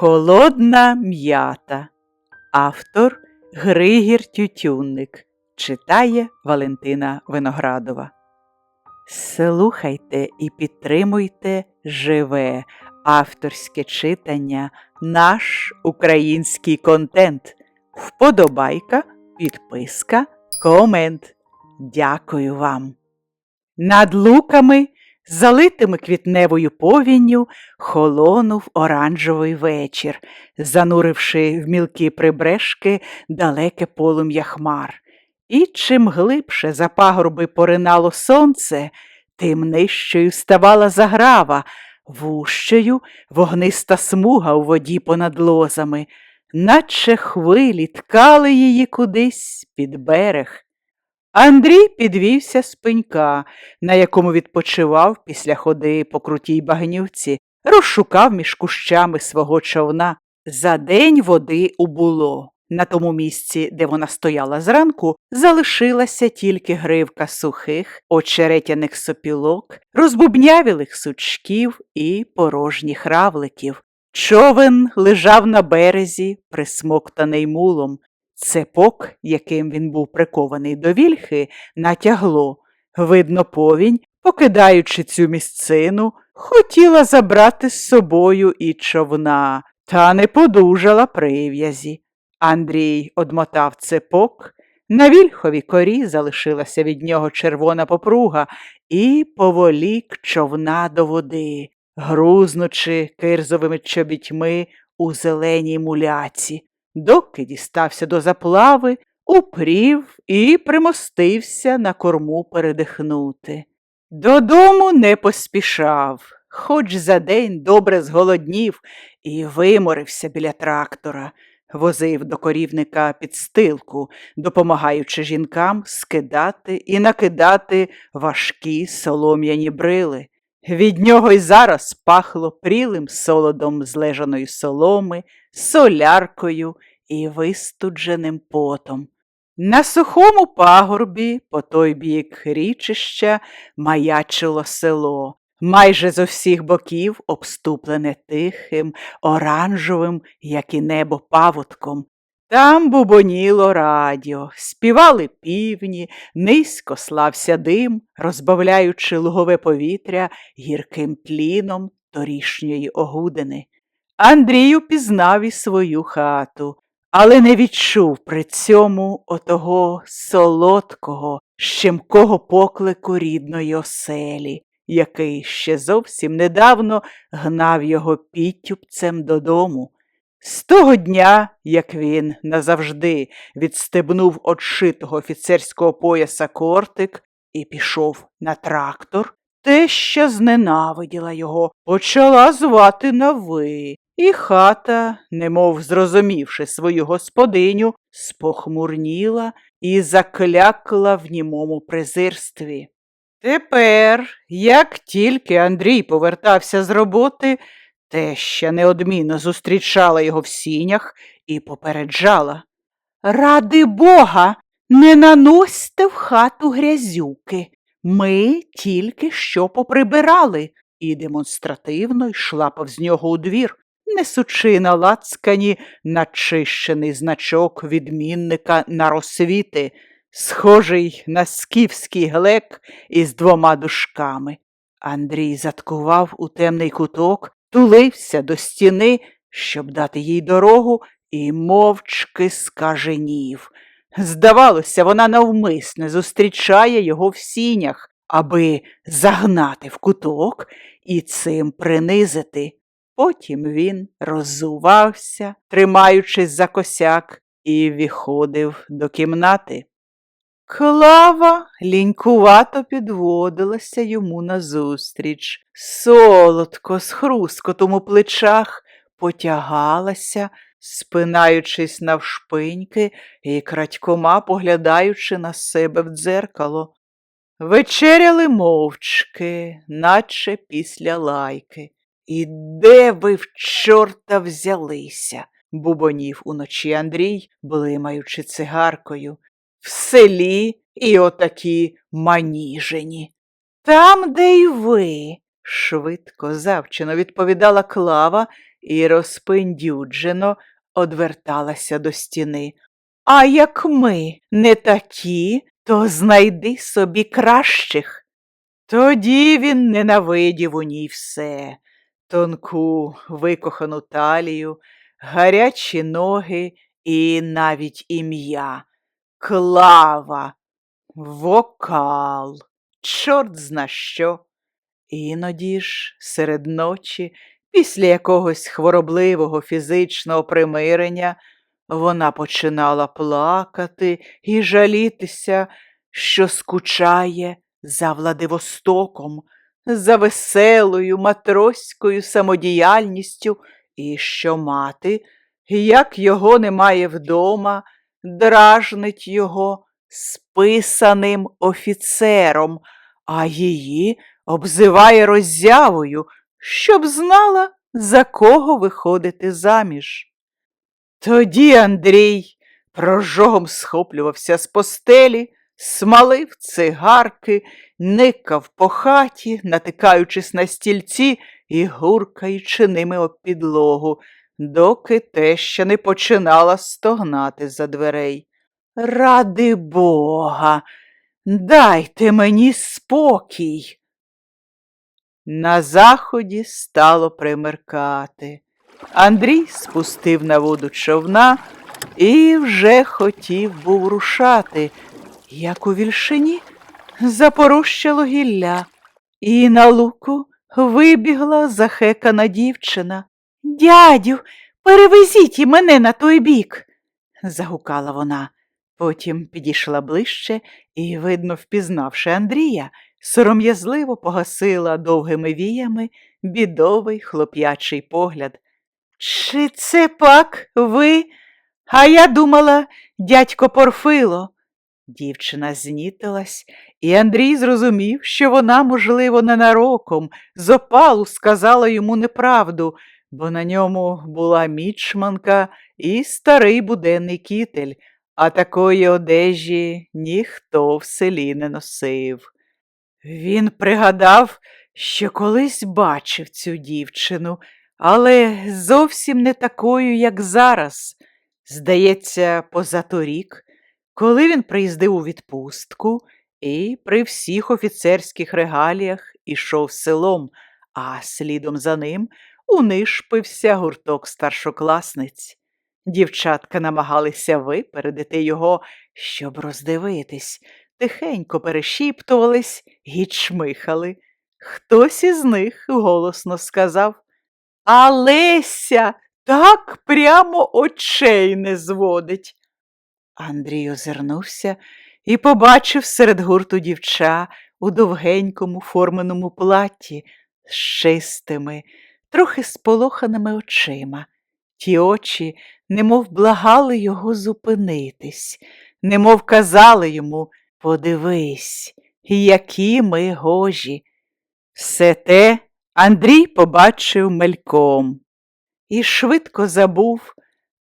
Холодна м'ята. Автор Григір Тютюнник. Читає Валентина Виноградова. Слухайте і підтримуйте живе авторське читання, наш український контент. Вподобайка, підписка, комент. Дякую вам. Над луками, залитими квітневою повінню, холонув оранжевий вечір, зануривши в мілкі прибрешки далеке полум'я хмар. І чим глибше за пагорби поринало сонце, тим нижчою ставала заграва, вущою вогниста смуга у воді понад лозами, наче хвилі ткали її кудись під берег. Андрій підвівся з пенька, на якому відпочивав після ходи по крутій багнюці, розшукав між кущами свого човна. За день води убуло. На тому місці, де вона стояла зранку, залишилася тільки гривка сухих, очеретяних сопілок, розбубнявілих сучків і порожніх равликів. Човен лежав на березі, присмоктаний мулом. Цепок, яким він був прикований до вільхи, натягло. Видно, повінь, покидаючи цю місцину, хотіла забрати з собою і човна, та не подужала прив'язі. Андрій одмотав цепок, на вільховій корі залишилася від нього червона попруга і поволік човна до води, грузнучи кирзовими чобітьми у зеленій муляці, доки дістався до заплави, упрів і примостився на корму передихнути. Додому не поспішав, хоч за день добре зголоднів і виморився біля трактора возив до корівника підстилку, допомагаючи жінкам скидати і накидати важкі солом'яні брили. Від нього й зараз пахло прілим солодом злежаної соломи, соляркою і вистудженим потом. На сухому пагорбі, по той бік річища, маячило село, майже з усіх боків обступлене тихим, оранжевим, як і небо паводком. Там бубоніло радіо, співали півні, низько слався дим, розбавляючи лугове повітря гірким тліном торішньої огудини. Андрій упізнав і свою хату, але не відчув при цьому отого солодкого, щемкого поклику рідної оселі який ще зовсім недавно гнав його підтюпцем додому. З того дня, як він назавжди відстебнув одшитого офіцерського пояса кортик і пішов на трактор, теща зненавиділа його, почала звати на ви, і хата, немов зрозумівши свою господиню, спохмурніла і заклякла в німому презирстві. Тепер, як тільки Андрій повертався з роботи, теща неодмінно зустрічала його в сінях і попереджала. Ради бога, не наносьте в хату грязюки. Ми тільки що поприбирали, і демонстративно йшла повз нього у двір, несучи на лацкані начищений значок відмінника на розсвіти – схожий на скіфський глек із двома дужками. Андрій заткував у темний куток, тулився до стіни, щоб дати їй дорогу, і мовчки скаженів. Здавалося, вона навмисне зустрічає його в сінях, аби загнати в куток і цим принизити. Потім він роззувався, тримаючись за косяк, і виходив до кімнати. Клава лінькувато підводилася йому назустріч, солодко з хрускотом у плечах потягалася, спинаючись навшпиньки і крадькома поглядаючи на себе в дзеркало. Вечеряли мовчки, наче після лайки. І де ви в чорта взялися? бубонів уночі Андрій, блимаючи цигаркою в селі і отакі маніжені. Там, де й ви, швидко завчено відповідала клава і розпиндюджено одверталася до стіни. А як ми не такі, то знайди собі кращих. Тоді він ненавидів у ній все тонку, викохану талію, гарячі ноги і навіть ім'я. Клава, вокал, чорт зна що. Іноді ж, серед ночі, після якогось хворобливого фізичного примирення, вона починала плакати і жалітися, що скучає за Владивостоком, за веселою матроською самодіяльністю, і що мати, як його немає вдома, дражнить його списаним офіцером, а її обзиває роззявою, щоб знала, за кого виходити заміж. Тоді Андрій прожогом схоплювався з постелі, смалив цигарки, никав по хаті, натикаючись на стільці і гуркаючи ними об підлогу, доки теща не починала стогнати за дверей. Ради Бога, дайте мені спокій. На заході стало примеркати. Андрій спустив на воду човна і вже хотів був рушати, як у вільшині запорущило гілля, і на луку вибігла захекана дівчина. Дядю, перевезіть і мене на той бік, загукала вона. Потім підійшла ближче і, видно, впізнавши Андрія, сором'язливо погасила довгими віями бідовий хлоп'ячий погляд. Чи це пак ви? А я думала, дядько Порфило. Дівчина знітилась, і Андрій зрозумів, що вона, можливо, ненароком з опалу сказала йому неправду, бо на ньому була мічманка і старий буденний кітель, а такої одежі ніхто в селі не носив. Він пригадав, що колись бачив цю дівчину, але зовсім не такою, як зараз. Здається, позаторік, коли він приїздив у відпустку і при всіх офіцерських регаліях ішов селом, а слідом за ним унишпився гурток старшокласниць. Дівчатка намагалися випередити його, щоб роздивитись, тихенько перешіптувались і чмихали. Хтось із них голосно сказав А Леся так прямо очей не зводить. Андрій озирнувся і побачив серед гурту дівча у довгенькому форменому платі з чистими, трохи сполоханими очима. Ті очі немов благали його зупинитись, немов казали йому подивись, які ми гожі. Все те Андрій побачив мельком і швидко забув,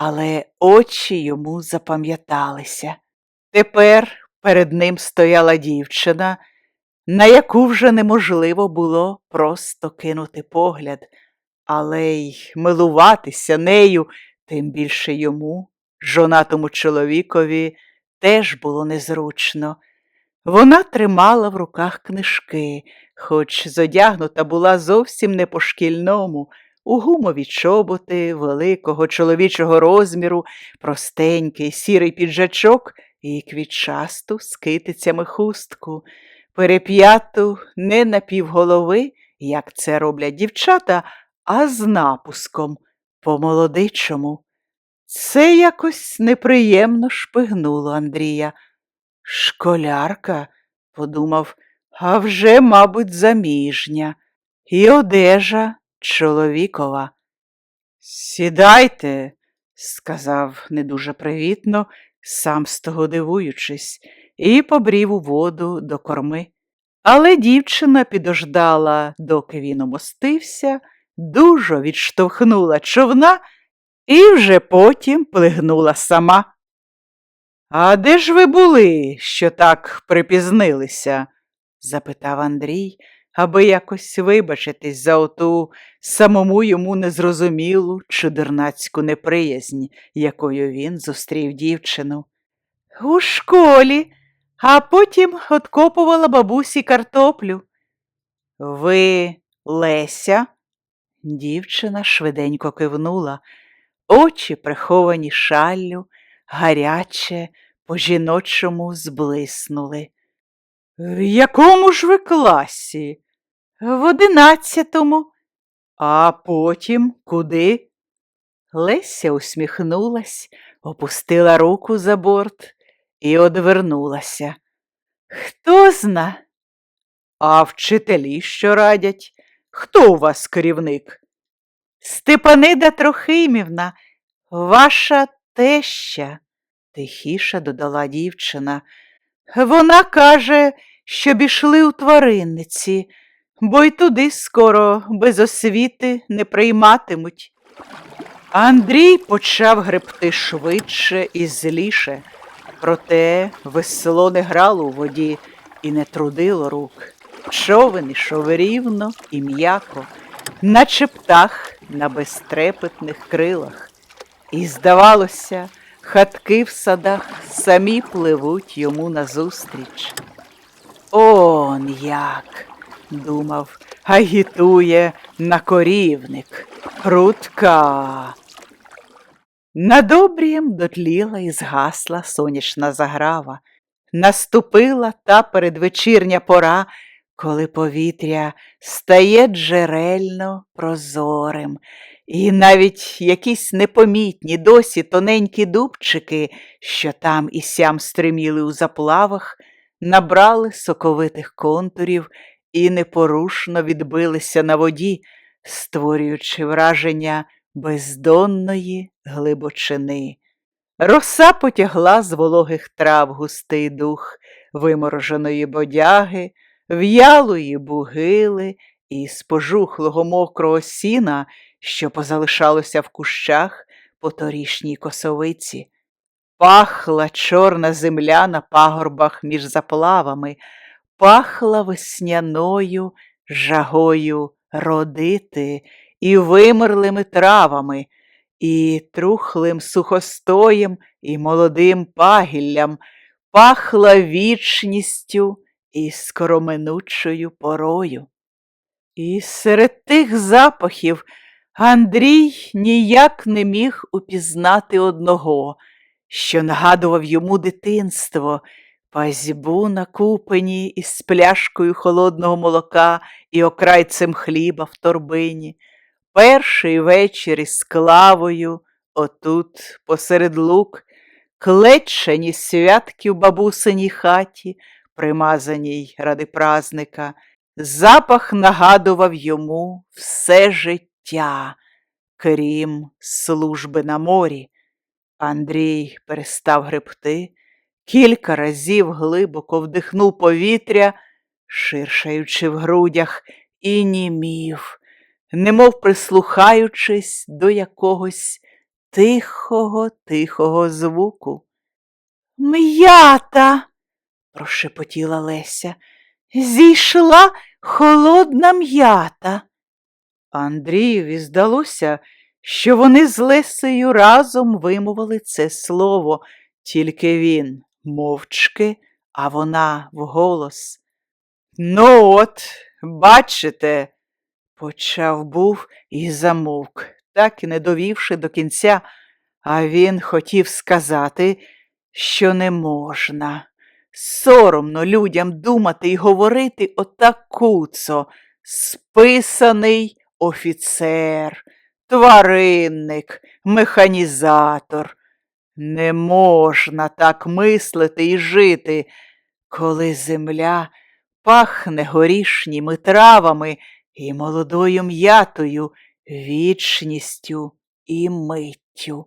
але очі йому запам'яталися. Тепер перед ним стояла дівчина, на яку вже неможливо було просто кинути погляд, але й милуватися нею, тим більше йому, жонатому чоловікові, теж було незручно. Вона тримала в руках книжки, хоч зодягнута була зовсім не по шкільному, у гумові чоботи великого чоловічого розміру, простенький сірий піджачок і квітчасту з китицями хустку, переп'яту не на півголови, як це роблять дівчата, а з напуском по молодичому. Це якось неприємно шпигнуло Андрія. Школярка, подумав, а вже, мабуть, заміжня, і одежа чоловікова. Сідайте, сказав не дуже привітно, сам з того дивуючись, і побрів у воду до корми. Але дівчина підождала, доки він умостився, дуже відштовхнула човна і вже потім плигнула сама. А де ж ви були, що так припізнилися? запитав Андрій, аби якось вибачитись за оту самому йому незрозумілу чудернацьку неприязнь, якою він зустрів дівчину. У школі, а потім откопувала бабусі картоплю. Ви Леся? Дівчина швиденько кивнула, очі приховані шаллю, гаряче, по-жіночому зблиснули. В якому ж ви класі? В одинадцятому. А потім куди? Леся усміхнулась, опустила руку за борт і одвернулася. Хто зна? А вчителі що радять? Хто у вас керівник? Степанида Трохимівна, ваша теща, тихіше додала дівчина. Вона каже, щоб ішли у тваринниці, бо й туди скоро без освіти не прийматимуть. Андрій почав гребти швидше і зліше, проте весело не грало у воді і не трудило рук. Човен ішов рівно і м'яко, наче птах на безтрепетних крилах. І, здавалося, хатки в садах самі пливуть йому назустріч. Он як, думав, агітує на корівник. Прутка. Над обрієм дотліла і згасла сонячна заграва. Наступила та передвечірня пора, коли повітря стає джерельно прозорим, і навіть якісь непомітні досі тоненькі дубчики, що там і сям стриміли у заплавах, набрали соковитих контурів і непорушно відбилися на воді, створюючи враження бездонної глибочини. Роса потягла з вологих трав густий дух вимороженої бодяги, в'ялої бугили і з пожухлого мокрого сіна, що позалишалося в кущах по торішній косовиці. Пахла чорна земля на пагорбах між заплавами, пахла весняною жагою родити і вимерлими травами, і трухлим сухостоєм, і молодим пагіллям, пахла вічністю і скороминучою порою. І серед тих запахів Андрій ніяк не міг упізнати одного, що нагадував йому дитинство, пазьбу на купені із пляшкою холодного молока і окрайцем хліба в торбині, перший вечір із клавою, отут, посеред лук, клечені святки в бабусиній хаті, примазаній ради празника, запах нагадував йому все життя, крім служби на морі. Андрій перестав гребти, кілька разів глибоко вдихнув повітря, ширшаючи в грудях, і німів, немов прислухаючись до якогось тихого, тихого звуку. М'ята, прошепотіла Леся, зійшла холодна м'ята. Андрієві здалося, що вони з Лесею разом вимовили це слово, тільки він мовчки, а вона вголос. Ну, от, бачите, почав був і замовк, так і не довівши до кінця, а він хотів сказати, що не можна. Соромно людям думати і говорити отак списаний офіцер, тваринник, механізатор. Не можна так мислити і жити, коли земля пахне горішніми травами і молодою м'ятою, вічністю і миттю.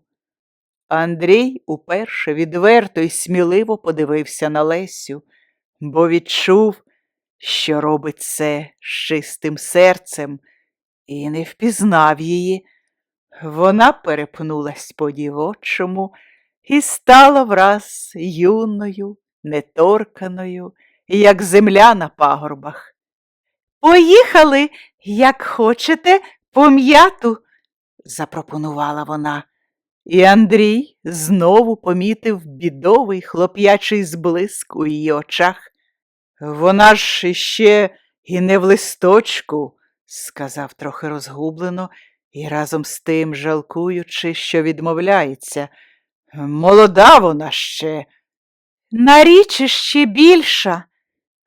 Андрій уперше відверто й сміливо подивився на Лесю, бо відчув, що робить це з чистим серцем, і не впізнав її. Вона перепнулась по дівочому і стала враз юною, неторканою, як земля на пагорбах. Поїхали, як хочете, по м'яту, запропонувала вона. І Андрій знову помітив бідовий хлоп'ячий зблиск у її очах. Вона ж іще і не в листочку, сказав трохи розгублено і разом з тим жалкуючи, що відмовляється. Молода вона ще. На річ ще більша,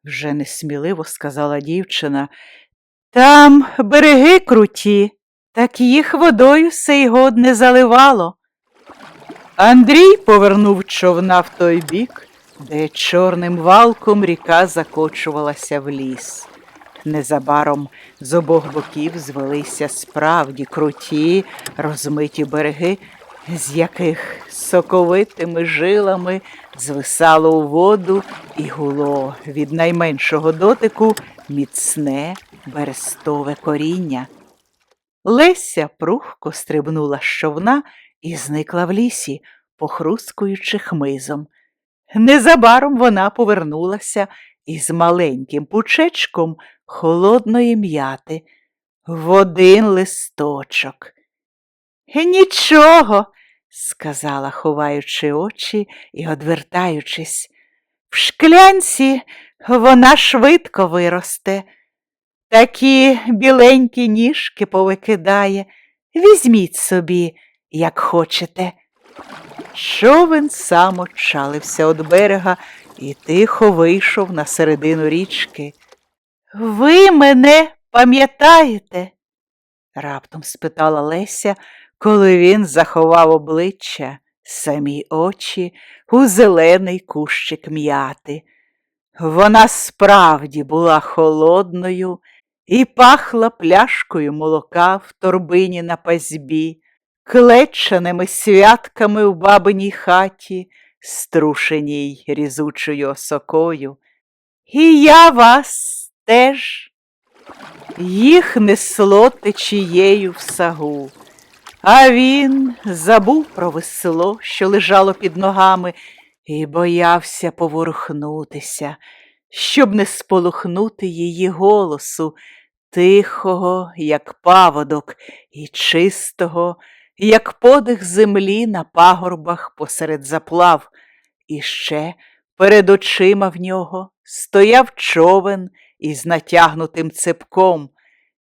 вже несміливо сказала дівчина. Там береги круті, так їх водою сей год не заливало. Андрій повернув човна в той бік, де чорним валком ріка закочувалася в ліс. Незабаром з обох боків звелися справді круті, розмиті береги, з яких соковитими жилами звисало у воду і гуло від найменшого дотику міцне берестове коріння. Леся прухко стрибнула з човна і зникла в лісі, похрускуючи хмизом. Незабаром вона повернулася із маленьким пучечком холодної м'яти в один листочок. Нічого, сказала, ховаючи очі і одвертаючись. В шклянці вона швидко виросте. Такі біленькі ніжки повикидає. Візьміть собі, як хочете. Човен сам очалився від берега і тихо вийшов на середину річки. Ви мене пам'ятаєте? раптом спитала Леся, коли він заховав обличчя, самі очі у зелений кущик м'яти. Вона справді була холодною і пахла пляшкою молока в торбині на пазьбі, клеченими святками в бабиній хаті, струшеній різучою осокою. І я вас теж. Їх несло течією в сагу, а він забув про весело, що лежало під ногами, і боявся поворухнутися, щоб не сполохнути її голосу, тихого, як паводок, і чистого, як подих землі на пагорбах посеред заплав, і ще перед очима в нього стояв човен із натягнутим цепком,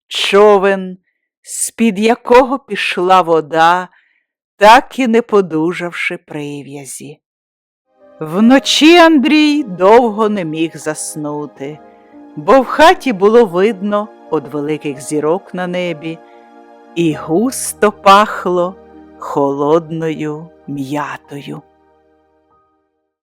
човен, з-під якого пішла вода, так і не подужавши прив'язі. Вночі Андрій довго не міг заснути, бо в хаті було видно од великих зірок на небі, і густо пахло холодною м'ятою.